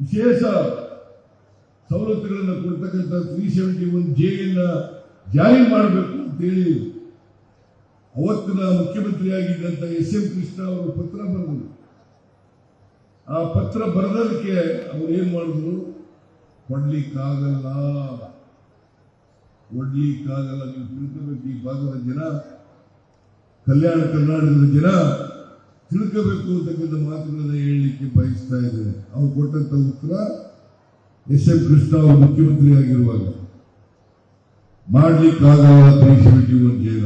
ವಿಶೇಷ ಸವಲತ್ತುಗಳನ್ನು ಕೊಡ್ತಕ್ಕಂಥ ತ್ರೀ ಸೆವೆಂಟಿ ಒನ್ ಜೆಯನ್ನ ಜಾರಿ ಮಾಡಬೇಕು ಅಂತೇಳಿ ಅವತ್ತಿನ ಮುಖ್ಯಮಂತ್ರಿಯಾಗಿದ್ದಂಥ ಎಸ್ ಎಂ ಕೃಷ್ಣ ಅವರು ಪತ್ರ ಬರೆದರು. ಆ ಪತ್ರ ಬರೆದದಕ್ಕೆ ಅವ್ರು ಏನು ಮಾಡಿದ್ರು? ಕೊಡ್ಲಿಕ್ಕಾಗಲ್ಲ ಕೊಡ್ಲಿಕ್ಕಾಗಲ್ಲ ನೀವು ತಿಳ್ಕೋಬೇಕು ಈ ಭಾಗದ ಜನ, ಕಲ್ಯಾಣ ಕರ್ನಾಟಕದ ಜನ, ತಿಳ್ಕೋಬೇಕು ಅಂತಕ್ಕಂಥ ಮಾತುಗಳನ್ನ ಹೇಳಲಿಕ್ಕೆ ಬಯಸ್ತಾ ಇದೆ. ಅವ್ರು ಕೊಟ್ಟಂತ ಉತ್ತರ ಎಸ್ ಎಂ ಕೃಷ್ಣ ಅವರು ಮುಖ್ಯಮಂತ್ರಿ ಆಗಿರುವಾಗ. ಮಾಡಲಿಕ್ಕಾಗಲ್ಲ ತ್ರೀ ಸೆವೆಂಟಿ ಒನ್ ಜೇನ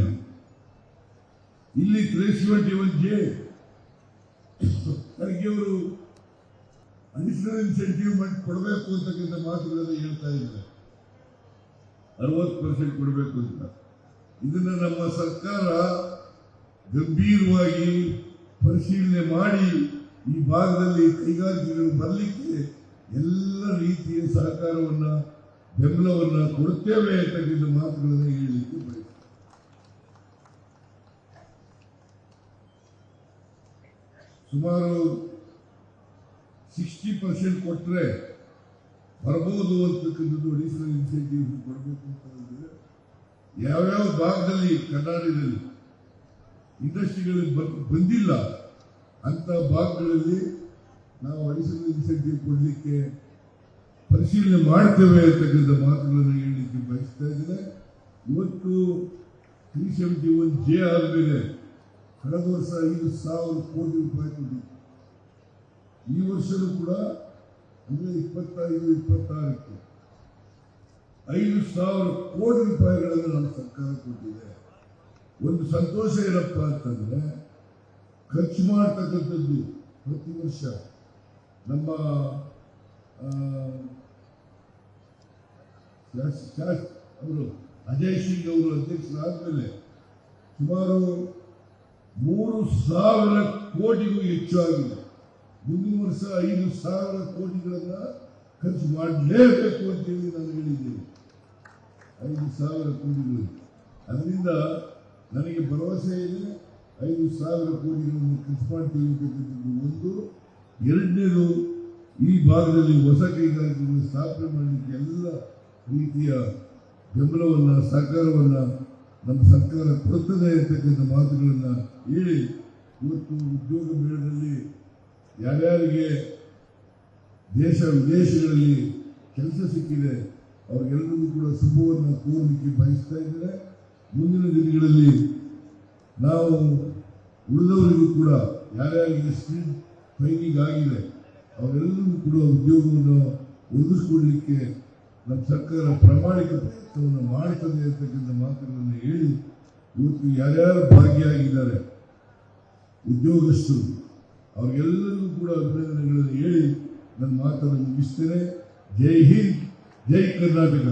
ಇಲ್ಲಿ ತ್ರೀ ಸೆವೆಂಟಿ ಒನ್ ಜೆ ಅವರು ಅಡಿಷನಲ್ ಇನ್ಸೆಂಟಿವ್ ಮಾಡಿ ಕೊಡಬೇಕು ಅಂತಕ್ಕಂಥ ಮಾತುಗಳನ್ನು ಹೇಳ್ತಾ ಇದ್ದಾರೆ. ಅರವತ್ತು ಪರ್ಸೆಂಟ್ ಕೊಡಬೇಕು ಅಂತ. ಇದನ್ನ ನಮ್ಮ ಸರ್ಕಾರ ಗಂಭೀರವಾಗಿ ಪರಿಶೀಲನೆ ಮಾಡಿ ಈ ಭಾಗದಲ್ಲಿ ಕೈಗಾರಿಕೆಗಳು ಬರಲಿಕ್ಕೆ ಎಲ್ಲ ರೀತಿಯ ಸಹಕಾರವನ್ನು, ಬೆಂಬಲವನ್ನು ಕೊಡುತ್ತೇವೆ ಅಂತಕ್ಕಂಥ ಮಾತುಗಳನ್ನು ಹೇಳಲಿಕ್ಕೆ ಸುಮಾರು ಸಿಕ್ಸ್ಟಿ ಪರ್ಸೆಂಟ್ ಕೊಟ್ಟರೆ ಬರ್ಬೋದು ಅಂತಕ್ಕಂಥದ್ದು ಅಡಿಷನಲ್ ಇನ್ಸೆಂಟಿವ್ ಕೊಡಬೇಕು ಅಂತ ಅಂದರೆ ಯಾವ್ಯಾವ ಭಾಗದಲ್ಲಿ ಕರ್ನಾಟಕದಲ್ಲಿ ಇಂಡಸ್ಟ್ರಿಗಳು ಬಂದಿಲ್ಲ ಅಂತ ಭಾಗಗಳಲ್ಲಿ ನಾವು ಅಡಿಷನಲ್ ಇನ್ಸೆಂಟಿವ್ ಕೊಡಲಿಕ್ಕೆ ಪರಿಶೀಲನೆ ಮಾಡ್ತೇವೆ ಅಂತಕ್ಕಂಥ ಮಾತುಗಳನ್ನು ಹೇಳಲಿಕ್ಕೆ ಬಯಸ್ತಾ ಇದ್ದೇನೆ. ಇವತ್ತು ಸೆವೆಂಟಿ ಒನ್ ಜೆ ಆದಮೇಲೆ ಕಳೆದ ವರ್ಷ ಐದು ಸಾವಿರ ಕೋಟಿ ರೂಪಾಯಿ ಕೊಟ್ಟಿತ್ತು. ಈ ವರ್ಷವೂ ಕೂಡ ಅಂದರೆ ಇಪ್ಪತ್ತೈದು, ಇಪ್ಪತ್ತಾರಕ್ಕೆ ಐದು ಸಾವಿರ ಕೋಟಿ ರೂಪಾಯಿಗಳನ್ನು ನಮ್ಮ ಸರ್ಕಾರ ಕೊಟ್ಟಿದೆ. ಒಂದು ಸಂತೋಷ ಏನಪ್ಪ ಅಂತಂದ್ರೆ ಖರ್ಚು ಮಾಡ್ತಕ್ಕಂಥದ್ದು ಪ್ರತಿ ವರ್ಷ. ನಮ್ಮ ಅವರು ಅಜಯ್ ಸಿಂಗ್ ಅವರು ಅಧ್ಯಕ್ಷರಾದ್ಮೇಲೆ ಸುಮಾರು ಮೂರು ಸಾವಿರ ಕೋಟಿಗೂ ಹೆಚ್ಚು ಆಗಿದೆ. ಮುಂದಿನ ವರ್ಷ ಐದು ಸಾವಿರ ಕೋಟಿಗಳನ್ನ ಖರ್ಚು ಮಾಡಲೇಬೇಕು ಅಂತೇಳಿ ನಾನು ಹೇಳಿದ್ದೇನೆ. ಐದು ಸಾವಿರ ಕೋಟಿಗಳು. ಅದರಿಂದ ನನಗೆ ಭರವಸೆ ಇದೆ. ಐದು ಸಾವಿರ ಕೋಟಿಗಳನ್ನು ಅಂತಕ್ಕಂಥದ್ದು ಒಂದು. ಎರಡನೇದು, ಈ ಭಾಗದಲ್ಲಿ ಹೊಸ ಕೈಗಾರಿಕೆಗಳನ್ನು ಸ್ಥಾಪನೆ ಮಾಡಲಿಕ್ಕೆ ಎಲ್ಲ ರೀತಿಯ ಬೆಂಬಲವನ್ನ, ಸಹಕಾರವನ್ನ ನಮ್ಮ ಸರ್ಕಾರ ಕೊಡುತ್ತದೆ ಇರ್ತಕ್ಕಂಥ ಮಾತುಗಳನ್ನ ಹೇಳಿ ಇವತ್ತು ಉದ್ಯೋಗ ಮೇಳದಲ್ಲಿ ಯಾರ್ಯಾರಿಗೆ ದೇಶ, ವಿದೇಶಗಳಲ್ಲಿ ಕೆಲಸ ಸಿಕ್ಕಿದೆ, ಅವ್ರಿಗೆಲ್ಲರಿಗೂ ಕೂಡ ಶುಭವನ್ನು ಕೋರಲಿಕ್ಕೆ ಬಯಸ್ತಾ ಇದ್ದಾರೆ. ಮುಂದಿನ ದಿನಗಳಲ್ಲಿ ನಾವು ಉಳಿದವರಿಗೂ ಕೂಡ ಯಾರ್ಯಾರಿಗೆ ಸ್ಕಿಲ್ ಟ್ರೈನಿಂಗ್ ಆಗಿದೆ, ಅವರೆಲ್ಲರಿಗೂ ಕೂಡ ಉದ್ಯೋಗವನ್ನು ಒದಗಿಸ್ಕೊಡ್ಲಿಕ್ಕೆ ನಮ್ಮ ಸರ್ಕಾರ ಪ್ರಾಮಾಣಿಕ ಪ್ರಯತ್ನವನ್ನು ಮಾಡ್ತದೆ ಅಂತಕ್ಕಂಥ ಮಾತುಗಳನ್ನು ಹೇಳಿ ಇವತ್ತು ಯಾರ್ಯಾರು ಭಾಗಿಯಾಗಿದ್ದಾರೆ, ಉದ್ಯೋಗಸ್ಥರು, ಅವ್ರಿಗೆಲ್ಲರಿಗೂ ಕೂಡ ಅಭಿನಂದನೆಗಳನ್ನು ಹೇಳಿ ನನ್ನ ಮಾತನ್ನು ಮುಗಿಸ್ತೇನೆ. ಜೈ ಹಿಂದ್, ಜೈ ಕರ್ನಾಟಕ.